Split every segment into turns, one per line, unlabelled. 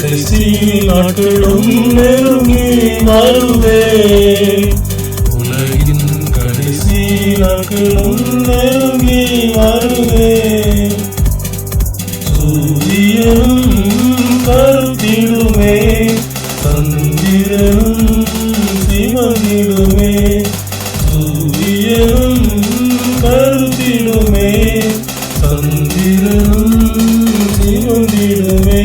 கடைசி நாட்களும் நெருங்கி வருவே உலகின் கடைசி நாட்களும் நெருங்கி வருவே சூரியன் கருத்திடுமே சந்திரன் சிவனிடுமே. சூரியன் கருத்திடுமே சந்திரன் சிவனிடுமே.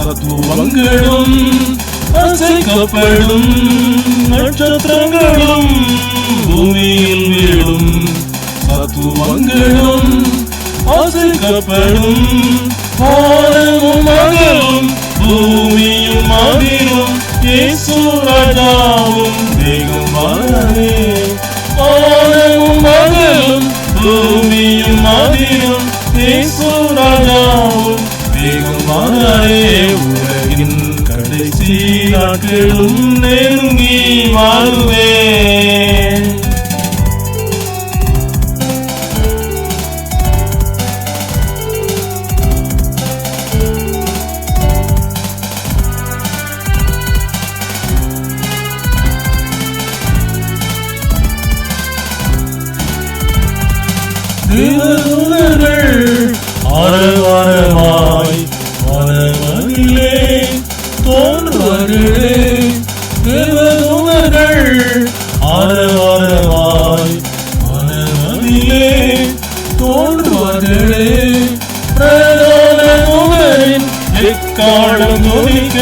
தத்துவங்களும் அசைக்கப்படும் நட்சத்திரங்களும் பூமியில் வீழும் தத்துவங்களும் அசைக்கப்படும் வானமும் மகளும் பூமியும் அதிலும் இயேசு ராஜாவும் வெகுமானே உலகின் கடைசி நாட்களும் நெருங்கி வாழ்வே ஆரவாரமா ஆரவாரமாய் வானமதிலே தோன்றுவார்களே தேவதூதர்கள் ஆரவாரமாய் வானமதிலே தோன்றுவார்களே பிரதான தூதரின் எக்காலம் ஒலிக்க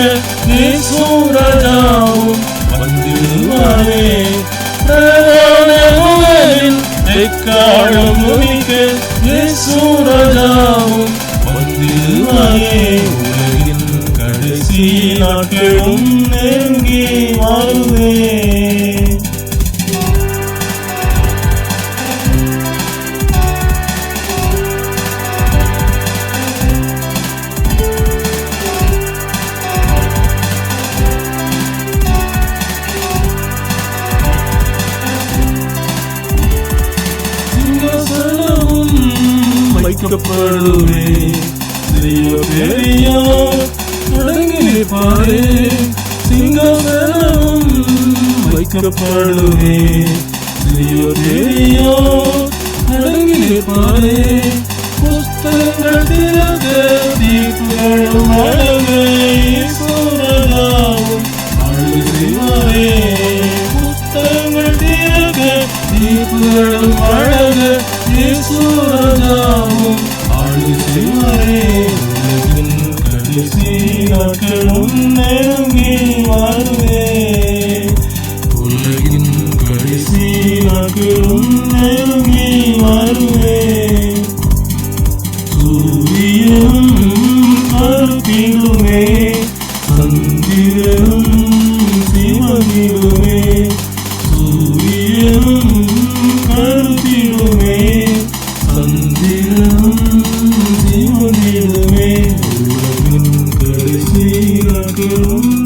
வைக்கப்படுவே. சிறிய பெரியோர் முழங்கி நிற்பாரே சிங்காசனமும் வைக்கப்படுவே. சிறிய பெரியோர் முழங்கி நிற்பாரே புஸ்தகங்கள் திறக தீர்ப்புகளும் அழகே ஈஸ்வரனாவும் அழகு புஸ்தகங்கள் நாட்களும் நெருங்கி வருவே சூரியனும் கருத்திலுமே சந்திரனும் சிவனிலுமே சூரியனும் கருத்திலுமே சந்திரனும் சிவனிலுமே உலகின் கடைசி நாட்களும்